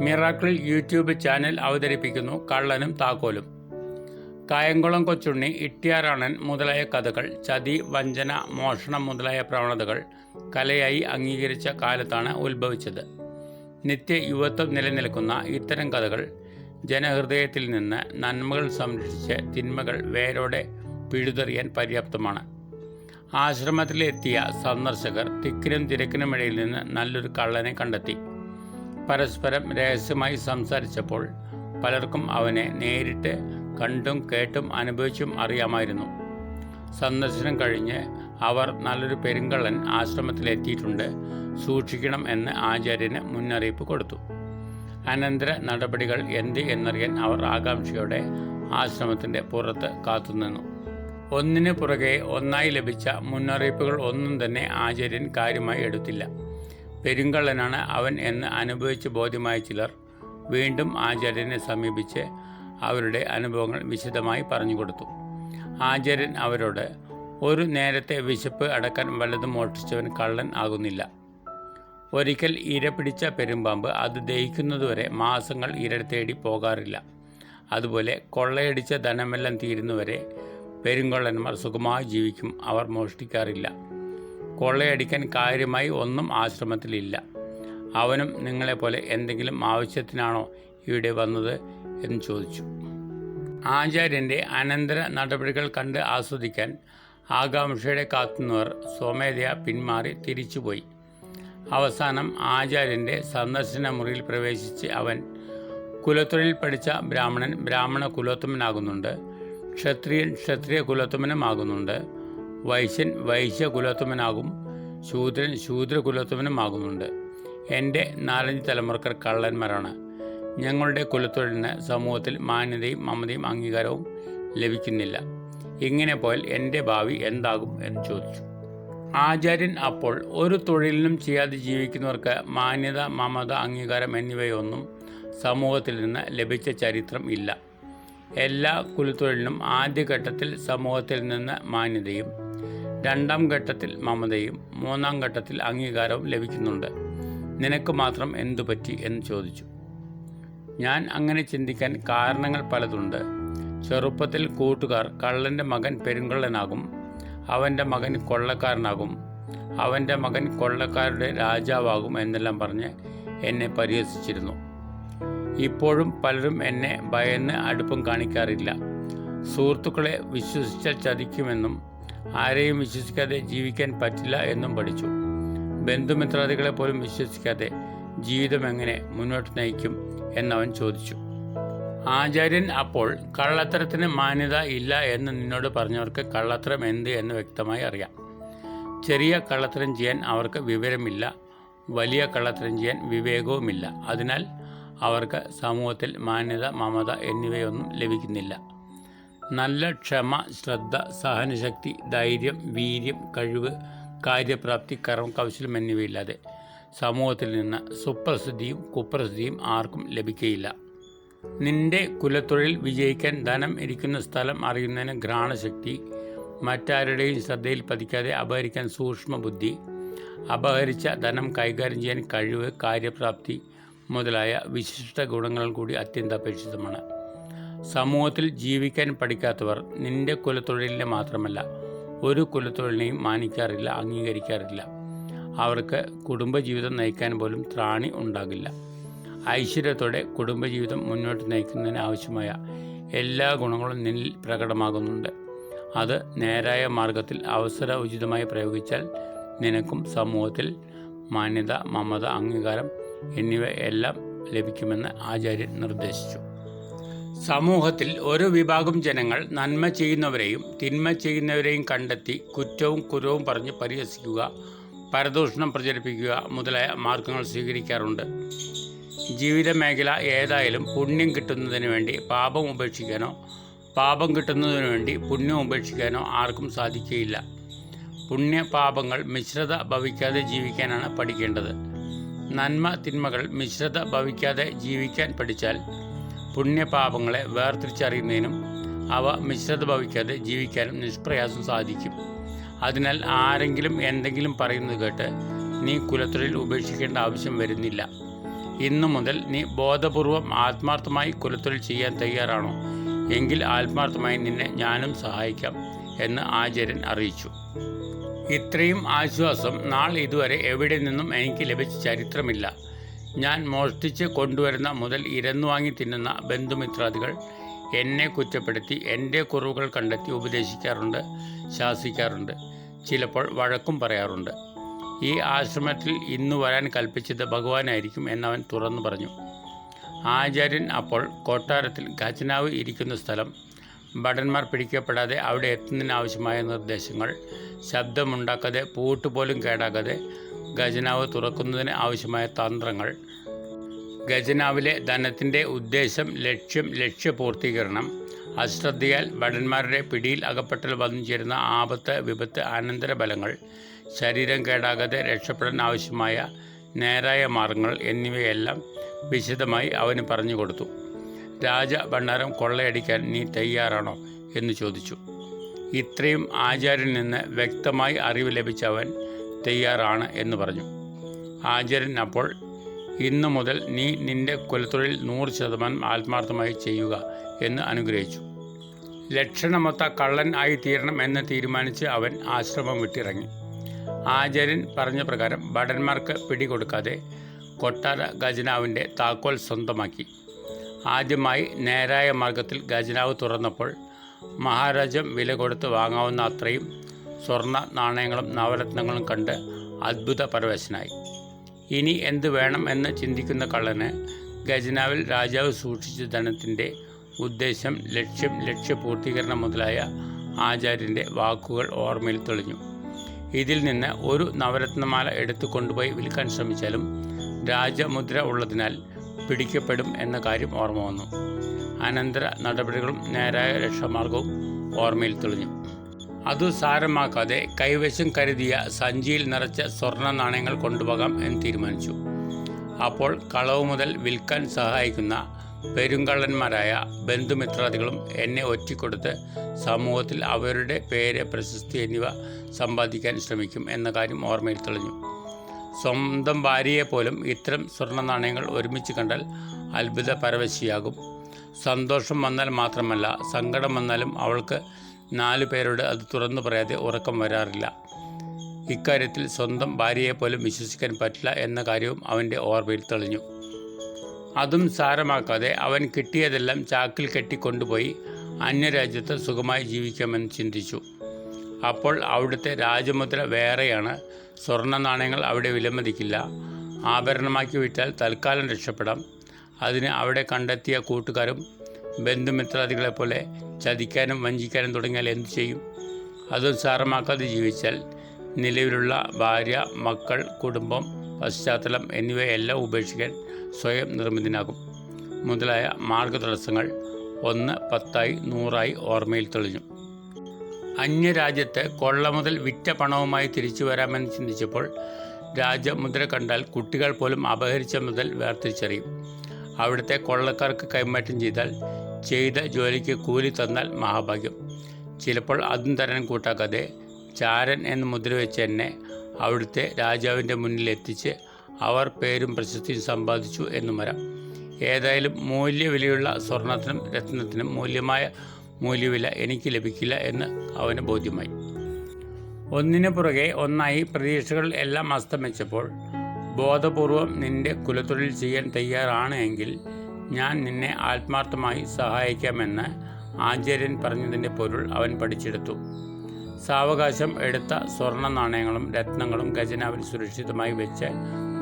Miracle YouTube channel അവതരിപ്പിക്കുന്നു കള്ളനും താക്കോലും. കായംകുളം കൊച്ചുണ്ണി ഇട്ടിയാറാണൻ മുതലായ കഥകൾ ചതി വഞ്ചന മോഷണം മുതലായ പ്രവണതകൾ കലയായി അംഗീകരിച്ച കാലത്താണ് ഉത്ഭവിച്ചത്. നിത്യ യുവത്വം നിലനിൽക്കുന്ന ഇത്തരം കഥകൾ ജനഹൃദയത്തിൽ നിന്ന് നന്മകൾ സംരക്ഷിച്ച് തിന്മകൾ വേരോടെ പിഴുതെറിയാൻ പര്യാപ്തമാണ്. ആശ്രമത്തിലെത്തിയ സന്ദർശകർ തിക്കിനും തിരക്കിനുമിടയിൽ നിന്ന് നല്ലൊരു കള്ളനെ കണ്ടെത്തി. പരസ്പരം രഹസ്യമായി സംസാരിച്ചപ്പോൾ പലർക്കും അവനെ നേരിട്ട് കണ്ടും കേട്ടും അനുഭവിച്ചും അറിയാമായിരുന്നു. സന്ദർശനം കഴിഞ്ഞ് അവർ നല്ലൊരു പെരുങ്കള്ളൻ ആശ്രമത്തിലെത്തിയിട്ടുണ്ട്. സൂക്ഷിക്കണം എന്ന് ആചാര്യന് മുന്നറിയിപ്പ് കൊടുത്തു. അനന്തര നടപടികൾ എന്ത് എന്നറിയാൻ അവർ ആകാംക്ഷയോടെ ആശ്രമത്തിന്റെ പുറത്ത് കാത്തുനിന്നു. ഒന്നിനു പുറകെ ഒന്നായി ലഭിച്ച മുന്നറിയിപ്പുകൾ ഒന്നും തന്നെ ആചാര്യൻ കാര്യമായി എടുത്തില്ല. പെരുങ്കള്ളനാണ് അവൻ എന്ന് അനുഭവിച്ച് ബോധ്യമായ ചിലർ വീണ്ടും ആചാര്യനെ സമീപിച്ച് അവരുടെ അനുഭവങ്ങൾ വിശദമായി പറഞ്ഞു കൊടുത്തു ആചാര്യൻ അവരോട് ഒരു നേരത്തെ വിശപ്പ് അടക്കാൻ വല്ലതും മോഷ്ടിച്ചവൻ കള്ളൻ ആകുന്നില്ല. ഒരിക്കൽ ഇര പിടിച്ച പെരുമ്പാമ്പ് അത് ദഹിക്കുന്നതുവരെ മാസങ്ങൾ ഇര തേടി പോകാറില്ല. അതുപോലെ കൊള്ളയടിച്ച ധനമെല്ലാം തീരുന്നവരെ പെരുങ്കൊള്ളന്മാർ സുഖമായി ജീവിക്കും. അവർ മോഷ്ടിക്കാറില്ല. കൊള്ളയടിക്കാൻ കാര്യമായി ഒന്നും ആശ്രമത്തിലില്ല. അവനും നിങ്ങളെപ്പോലെ എന്തെങ്കിലും ആവശ്യത്തിനാണോ ഇവിടെ വന്നത് എന്ന് ചോദിച്ചു. ആചാര്യന്റെ അനന്തര നടപടികൾ കണ്ട് ആസ്വദിക്കാൻ ആകാംക്ഷയുടെ കാത്തുന്നവർ സ്വമേധയാ പിന്മാറി തിരിച്ചുപോയി. അവസാനം ആചാര്യന്റെ സന്ദർശന മുറിയിൽ പ്രവേശിച്ച് അവൻ കുലത്തൊഴിൽ പഠിച്ച ബ്രാഹ്മണൻ ബ്രാഹ്മണ കുലോത്തമനാകുന്നുണ്ട് ക്ഷത്രിയൻ ക്ഷത്രിയ കുലോത്തമനുമാകുന്നുണ്ട് വൈശ്യൻ വൈശ്യ കുലോത്തമനാകും ശൂദ്രൻ ശൂദ്ര കുലോത്തമനുമാകുന്നുണ്ട് എന്റെ നാലഞ്ച് തലമുറക്കാർ കള്ളന്മാരാണ്. ഞങ്ങളുടെ കുലത്തൊഴിലിന് സമൂഹത്തിൽ മാന്യതയും മമതയും അംഗീകാരവും ലഭിക്കുന്നില്ല. ഇങ്ങനെ പോയാൽ എന്റെ ഭാവി എന്താകും എന്ന് ചോദിച്ചു. ആചാര്യൻ അപ്പോൾ ഒരു തൊഴിലിനും ചെയ്യാതെ ജീവിക്കുന്നവർക്ക് മാന്യത മമത അംഗീകാരം എന്നിവയൊന്നും സമൂഹത്തിൽ നിന്ന് ലഭിച്ച ചരിത്രം ഇല്ല. എല്ലാ കുലത്തൊഴിലിനും ആദ്യഘട്ടത്തിൽ സമൂഹത്തിൽ നിന്ന് മാന്യതയും രണ്ടാം ഘട്ടത്തിൽ മമതയും മൂന്നാം ഘട്ടത്തിൽ അംഗീകാരവും ലഭിക്കുന്നുണ്ട്. നിനക്ക് മാത്രം എന്തു പറ്റി എന്ന് ചോദിച്ചു. ഞാൻ അങ്ങനെ ചിന്തിക്കാൻ കാരണങ്ങൾ പലതുണ്ട്. ചെറുപ്പത്തിൽ കൂട്ടുകാർ കള്ളന്റെ മകൻ പെരുങ്കള്ളനാകും. അവന്റെ മകൻ കൊള്ളക്കാരനാകും. അവന്റെ മകൻ കൊള്ളക്കാരുടെ രാജാവാകും എന്നെല്ലാം പറഞ്ഞ് എന്നെ പരിഹസിച്ചിരുന്നു. ഇപ്പോഴും പലരും എന്നെ ഭയന്ന് അടുപ്പം കാണിക്കാറില്ല. സുഹൃത്തുക്കളെ വിശ്വസിച്ചാൽ ചതിക്കുമെന്നും ആരെയും വിശ്വസിക്കാതെ ജീവിക്കാൻ പറ്റില്ല എന്നും പഠിച്ചു. ബന്ധുമിത്രാദികളെ പോലും വിശ്വസിക്കാതെ ജീവിതം എങ്ങനെ മുന്നോട്ട് നയിക്കും എന്നവൻ ചോദിച്ചു. ആചാര്യൻ അപ്പോൾ കള്ളത്തരത്തിന് മാന്യത ഇല്ല എന്ന് നിന്നോട് പറഞ്ഞവർക്ക് കള്ളത്തരം എന്ത് എന്ന് വ്യക്തമായി അറിയാം. ചെറിയ കള്ളത്തരം ചെയ്യാൻ അവർക്ക് വിവരമില്ല വലിയ കള്ളത്തരം ചെയ്യാൻ വിവേകവുമില്ല. അതിനാൽ അവർക്ക് സമൂഹത്തിൽ മാന്യത മമത എന്നിവയൊന്നും ലഭിക്കുന്നില്ല. നല്ല ക്ഷമ ശ്രദ്ധ സഹനശക്തി ധൈര്യം വീര്യം കഴിവ് കാര്യപ്രാപ്തി കർമ്മ കൗശലം എന്നിവയില്ലാതെ സമൂഹത്തിൽ നിന്ന് സുപ്രസിദ്ധിയും കുപ്രസിദ്ധിയും ആർക്കും ലഭിക്കുകയില്ല നിന്റെ കുലത്തൊഴിൽ വിജയിക്കാൻ ധനം ഇരിക്കുന്ന സ്ഥലം അറിയുന്നതിന് ഘ്രാണശക്തി മറ്റാരുടെയും ശ്രദ്ധയിൽ പതിക്കാതെ അപഹരിക്കാൻ സൂക്ഷ്മ ബുദ്ധി അപഹരിച്ച ധനം കൈകാര്യം ചെയ്യാൻ കഴിവ് കാര്യപ്രാപ്തി മുതലായ വിശിഷ്ട ഗുണങ്ങൾ കൂടി അത്യന്താപേക്ഷിതമാണ്. സമൂഹത്തിൽ ജീവിക്കാൻ പഠിക്കാത്തവർ നിന്റെ കുലത്തൊഴിലിനെ മാത്രമല്ല ഒരു കുലത്തൊഴിലിനെയും മാനിക്കാറില്ല അംഗീകരിക്കാറില്ല. അവർക്ക് കുടുംബജീവിതം നയിക്കാൻ പോലും ത്രാണി ഉണ്ടാകില്ല. ഐശ്വര്യത്തോടെ കുടുംബജീവിതം മുന്നോട്ട് നയിക്കുന്നതിന് ആവശ്യമായ എല്ലാ ഗുണങ്ങളും നിന്നിൽ പ്രകടമാകുന്നുണ്ട്. അത് നേരായ മാർഗത്തിൽ അവസര ഉചിതമായി പ്രയോഗിച്ചാൽ നിനക്കും സമൂഹത്തിൽ മാന്യത മമത അംഗീകാരം എന്നിവ എല്ലാം ലഭിക്കുമെന്ന് ആചാര്യൻ നിർദ്ദേശിച്ചു. സമൂഹത്തിൽ ഒരു വിഭാഗം ജനങ്ങൾ നന്മ ചെയ്യുന്നവരെയും തിന്മ ചെയ്യുന്നവരെയും കണ്ടെത്തി കുറ്റവും കുരവും പറഞ്ഞ് പരിഹസിക്കുക പരദൂഷണം പ്രചരിപ്പിക്കുക മുതലായ മാർഗങ്ങൾ സ്വീകരിക്കാറുണ്ട്. ജീവിത മേഖല ഏതായാലും പുണ്യം കിട്ടുന്നതിന് വേണ്ടി പാപം ഉപേക്ഷിക്കാനോ പാപം കിട്ടുന്നതിന് വേണ്ടി പുണ്യം ഉപേക്ഷിക്കാനോ ആർക്കും സാധിക്കുകയില്ല. പുണ്യപാപങ്ങൾ മിശ്രത ഭവിക്കാതെ ജീവിക്കാനാണ് പഠിക്കേണ്ടത്. നന്മ തിന്മകൾ മിശ്രത ഭവിക്കാതെ ജീവിക്കാൻ പഠിച്ചാൽ പുണ്യപാപങ്ങളെ വേർതിരിച്ചറിയുന്നതിനും അവ മിശ്രത ഭവിക്കാതെ ജീവിക്കാനും നിഷ്പ്രയാസം സാധിക്കും. അതിനാൽ ആരെങ്കിലും എന്തെങ്കിലും പറയുന്നത് കേട്ട് നീ കുലത്തൊഴിൽ ഉപേക്ഷിക്കേണ്ട ആവശ്യം വരുന്നില്ല. ഇന്നു മുതൽ നീ ബോധപൂർവം ആത്മാർത്ഥമായി കുലത്തൊഴിൽ ചെയ്യാൻ തയ്യാറാണോ? എങ്കിൽ ആത്മാർത്ഥമായി നിന്നെ ഞാനും സഹായിക്കാം എന്ന് ആചാര്യൻ അറിയിച്ചു. ഇത്രയും ആശ്വാസം നാൾ ഇതുവരെ എവിടെ നിന്നും എനിക്ക് ലഭിച്ച ചരിത്രമില്ല. ഞാൻ മോഷ്ടിച്ച് കൊണ്ടുവരുന്ന മുതൽ ഇരന്നു വാങ്ങി തിന്നുന്ന ബന്ധുമിത്രാദികൾ എന്നെ കുറ്റപ്പെടുത്തി എന്റെ കുറവുകൾ കണ്ടെത്തി ഉപദേശിക്കാറുണ്ട് ശാസിക്കാറുണ്ട്. ചിലപ്പോൾ വഴക്കും പറയാറുണ്ട്. ഈ ആശ്രമത്തിൽ ഇന്നു വരാൻ കൽപ്പിച്ചത് ഭഗവാനായിരിക്കും എന്നവൻ തുറന്നു പറഞ്ഞു. ആചാര്യൻ അപ്പോൾ കൊട്ടാരത്തിൽ ഖജനാവ് ഇരിക്കുന്ന സ്ഥലം ഭടന്മാർ പിടിക്കപ്പെടാതെ അവിടെ എത്തുന്നതിനാവശ്യമായ നിർദ്ദേശങ്ങൾ ശബ്ദമുണ്ടാക്കാതെ പൂട്ടുപോലും കേടാക്കാതെ ഖജനാവ് തുറക്കുന്നതിന് ആവശ്യമായ തന്ത്രങ്ങൾ. ഖജനാവിലെ ധനത്തിന്റെ ഉദ്ദേശം ലക്ഷ്യം ലക്ഷ്യപൂർത്തീകരണം. അശ്രദ്ധയാൽ ഭടന്മാരുടെ പിടിയിൽ അകപ്പെട്ടൽ വന്നു ചേരുന്ന ആപത്ത് വിപത്ത് അനന്തരഫലങ്ങൾ. ശരീരം കേടാകാതെ രക്ഷപ്പെടാൻ ആവശ്യമായ നേരായ മാർഗങ്ങൾ എന്നിവയെല്ലാം വിശദമായി അവന് പറഞ്ഞു കൊടുത്തു. രാജ ഭണ്ഡാരം കൊള്ളയടിക്കാൻ നീ തയ്യാറാണോ? എന്ന് ചോദിച്ചു. ഇത്രയും ആചാര്യൻ നിന്ന് വ്യക്തമായി അറിവ് ലഭിച്ച അവൻ തയ്യാറാണ് എന്ന് പറഞ്ഞു. ആചാര്യൻ അപ്പോൾ ഇന്നു മുതൽ നീ നിന്റെ കുലത്തൊഴിൽ നൂറ് ശതമാനം ആത്മാർത്ഥമായി ചെയ്യുക എന്ന് അനുഗ്രഹിച്ചു. ലക്ഷണമൊത്ത കള്ളൻ ആയി തീരണം എന്ന് തീരുമാനിച്ച് അവൻ ആശ്രമം വിട്ടിറങ്ങി. ആചാര്യൻ പറഞ്ഞ പ്രകാരം ഭടന്മാർക്ക് പിടികൊടുക്കാതെ കൊട്ടാര ഖജനാവിന്റെ താക്കോൽ സ്വന്തമാക്കി. ആദ്യമായി നേരായ മാർഗത്തിൽ ഖജനാവ് തുറന്നപ്പോൾ മഹാരാജം വില കൊടുത്ത് വാങ്ങാവുന്ന അത്രയും സ്വർണ നാണയങ്ങളും നവരത്നങ്ങളും കണ്ട് അത്ഭുത പരവശനായി ഇനി എന്ത് വേണം എന്ന് ചിന്തിക്കുന്ന കള്ളന് ഖജനാവിൽ രാജാവ് സൂക്ഷിച്ച ധനത്തിന്റെ ഉദ്ദേശം ലക്ഷ്യം ലക്ഷ്യപൂർത്തീകരണം മുതലായ ആചാര്യന്റെ വാക്കുകൾ ഓർമ്മയിൽ തെളിഞ്ഞു. ഇതിൽ നിന്ന് ഒരു നവരത്നമാല എടുത്തു കൊണ്ടുപോയി വിൽക്കാൻ ശ്രമിച്ചാലും രാജമുദ്ര ഉള്ളതിനാൽ പിടിക്കപ്പെടും എന്ന കാര്യം ഓർമ്മ വന്നു. അനന്തര നടപടികളും നേരായ രക്ഷാമാർഗവും ഓർമ്മയിൽ തെളിഞ്ഞു. അതു സാരമാക്കാതെ കൈവശം കരുതിയ സഞ്ചിയിൽ നിറച്ച സ്വർണ നാണയങ്ങൾ കൊണ്ടുപോകാം എന്ന് തീരുമാനിച്ചു. അപ്പോൾ കളവ് മുതൽ വിൽക്കാൻ സഹായിക്കുന്ന പെരുങ്കള്ളന്മാരായ ബന്ധുമിത്രാദികളും എന്നെ ഒറ്റിക്കൊടുത്ത് സമൂഹത്തിൽ അവരുടെ പേര് പ്രശസ്തി എന്നിവ സമ്പാദിക്കാൻ ശ്രമിക്കും എന്ന കാര്യം ഓർമ്മയിൽ തെളിഞ്ഞു. സ്വന്തം ഭാര്യയെപ്പോലും ഇത്തരം സ്വർണ നാണയങ്ങൾ ഒരുമിച്ച് കണ്ടാൽ അത്ഭുത പരവശിയാകും സന്തോഷം വന്നാൽ മാത്രമല്ല സങ്കടം വന്നാലും അവൾക്ക് നാലു പേരോട് അത് തുറന്നു പറയാതെ ഉറക്കം വരാറില്ല. ഇക്കാര്യത്തിൽ സ്വന്തം ഭാര്യയെപ്പോലും വിശ്വസിക്കാൻ പറ്റില്ല എന്ന കാര്യവും അവന്റെ ഓർമ്മയിൽ തെളിഞ്ഞു. അതും സാരമാക്കാതെ അവൻ കിട്ടിയതെല്ലാം ചാക്കിൽ കെട്ടിക്കൊണ്ടുപോയി അന്യരാജ്യത്ത് സുഖമായി ജീവിക്കാമെന്ന് ചിന്തിച്ചു. അപ്പോൾ അവിടുത്തെ രാജമുദ്ര വേറെയാണ്. സ്വർണ നാണയങ്ങൾ അവിടെ വിലമതിക്കില്ല. ആഭരണമാക്കി വിറ്റാൽ തൽക്കാലം രക്ഷപ്പെടാം. അതിന് അവിടെ കണ്ടെത്തിയ കൂട്ടുകാരും ബന്ധുമിത്രാദികളെപ്പോലെ ചതിക്കാനും വഞ്ചിക്കാനും തുടങ്ങിയാൽ എന്തു ചെയ്യും? അതും സാരമാക്കാതെ ജീവിച്ചാൽ നിലവിലുള്ള ഭാര്യ മക്കൾ കുടുംബം പശ്ചാത്തലം എന്നിവയെല്ലാം ഉപേക്ഷിക്കാൻ സ്വയം നിർമ്മിതനാകും. മുതലായ മാർഗതടസ്സങ്ങൾ ഒന്ന് പത്തായി നൂറായി ഓർമ്മയിൽ തെളിഞ്ഞു. അന്യരാജ്യത്ത് കൊള്ള മുതൽ വിറ്റ പണവുമായി തിരിച്ചു വരാമെന്ന് ചിന്തിച്ചപ്പോൾ രാജമുദ്ര കണ്ടാൽ കുട്ടികൾ പോലും അപഹരിച്ച മുതൽ വേർതിരിച്ചറിയും. അവിടുത്തെ കൊള്ളക്കാർക്ക് കൈമാറ്റം ചെയ്താൽ ചെയ്ത ജോലിക്ക് കൂലി തന്നാൽ മഹാഭാഗ്യം. ചിലപ്പോൾ അതും തരാൻ കൂട്ടാക്കാതെ ചാരൻ എന്ന് മുദ്ര വെച്ച് എന്നെ അവിടുത്തെ രാജാവിന്റെ മുന്നിൽ എത്തിച്ച് അവർ പേരും പ്രശസ്തിയും സമ്പാദിച്ചു എന്നും വരാം. ഏതായാലും മൂല്യവിലയുള്ള സ്വർണത്തിനും രത്നത്തിനും മൂല്യമായ മൂല്യവില എനിക്ക് ലഭിക്കില്ല എന്ന് അവന് ബോധ്യമായി. ഒന്നിനു പുറകെ ഒന്നായി പ്രതീക്ഷകൾ എല്ലാം അസ്തമിച്ചപ്പോൾ ബോധപൂർവം നിന്റെ കുലത്തൊഴിൽ ചെയ്യാൻ തയ്യാറാണ് എങ്കിൽ ഞാൻ നിന്നെ ആത്മാർത്ഥമായി സഹായിക്കാമെന്ന് ആചാര്യൻ പറഞ്ഞതിന്റെ പൊരുൾ അവൻ പഠിച്ചെടുത്തു. സാവകാശം എടുത്ത സ്വർണ നാണയങ്ങളും രത്നങ്ങളും ഖജനാവിൽ സുരക്ഷിതമായി വെച്ച്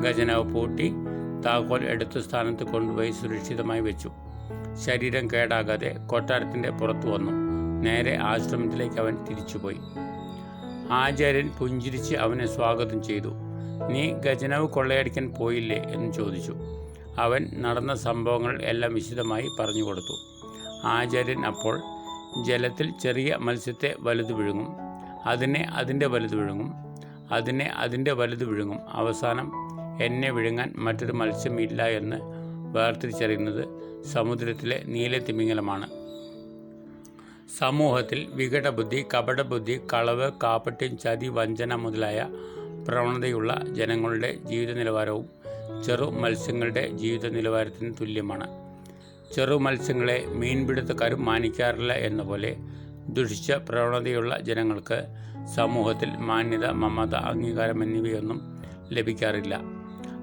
ഖജനാവ് പൂട്ടി താക്കോൽ എടുത്ത സ്ഥാനത്ത് കൊണ്ടുപോയി സുരക്ഷിതമായി വെച്ചു. ശരീരം കേടാകാതെ കൊട്ടാരത്തിന്റെ പുറത്തു വന്നു. നേരെ ആശ്രമത്തിലേക്ക് അവൻ തിരിച്ചുപോയി. ആചാര്യൻ പുഞ്ചിരിച്ച് അവനെ സ്വാഗതം ചെയ്തു. നീ ഖജനാവ് കൊള്ളയടിക്കാൻ പോയില്ലേ? എന്ന് ചോദിച്ചു. അവൻ നടന്ന സംഭവങ്ങൾ എല്ലാം വിശദമായി പറഞ്ഞു കൊടുത്തു. ആചാര്യൻ അപ്പോൾ ജലത്തിൽ ചെറിയ മത്സ്യത്തെ വലുത് വിഴുങ്ങും. അതിനെ അതിന്റെ വലുത് വിഴുങ്ങും. അതിനെ അതിന്റെ വലുത് വിഴുങ്ങും. അവസാനം എന്നെ വിഴുങ്ങാൻ മറ്റൊരു മത്സ്യം ഇല്ല എന്ന് വേർതിരിച്ചറിയുന്നത് സമുദ്രത്തിലെ നീലത്തിമിംഗലമാണ് സമൂഹത്തിൽ വികടബുദ്ധി കപടബുദ്ധി കളവ് കാപ്പട്യം ചതി വഞ്ചന മുതലായ പ്രവണതയുള്ള ജനങ്ങളുടെ ജീവിത നിലവാരവും ചെറു മത്സ്യങ്ങളുടെ ജീവിത നിലവാരത്തിന് തുല്യമാണ്. ചെറു മത്സ്യങ്ങളെ മീൻപിടുത്തക്കാരും മാനിക്കാറില്ല എന്ന പോലെ ദുഷിച്ച പ്രവണതയുള്ള ജനങ്ങൾക്ക് സമൂഹത്തിൽ മാന്യത മമത അംഗീകാരം എന്നിവയൊന്നും ലഭിക്കാറില്ല.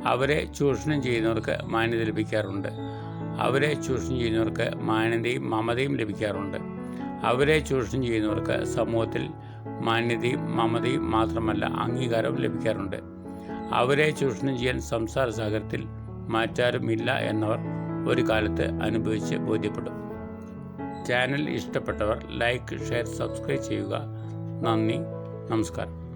അവരെ ചൂഷണം ചെയ്യുന്നവർക്ക് മാന്യത ലഭിക്കാറുണ്ട്. അവരെ ചൂഷണം ചെയ്യുന്നവർക്ക് മാന്യതയും മമതയും ലഭിക്കാറുണ്ട്. അവരെ ചൂഷണം ചെയ്യുന്നവർക്ക് സമൂഹത്തിൽ മാന്യതയും മമതയും മാത്രമല്ല അംഗീകാരവും ലഭിക്കാറുണ്ട്. അവരെ ചൂഷണം ചെയ്യാൻ സംസാര സാഗരത്തിൽ മാറ്റാരുമില്ല എന്നവർ ഒരു കാലത്ത് അനുഭവിച്ച് ബോധ്യപ്പെടും. ചാനൽ ഇഷ്ടപ്പെട്ടവർ ലൈക്ക് ഷെയർ സബ്സ്ക്രൈബ് ചെയ്യുക. നന്ദി. നമസ്കാരം.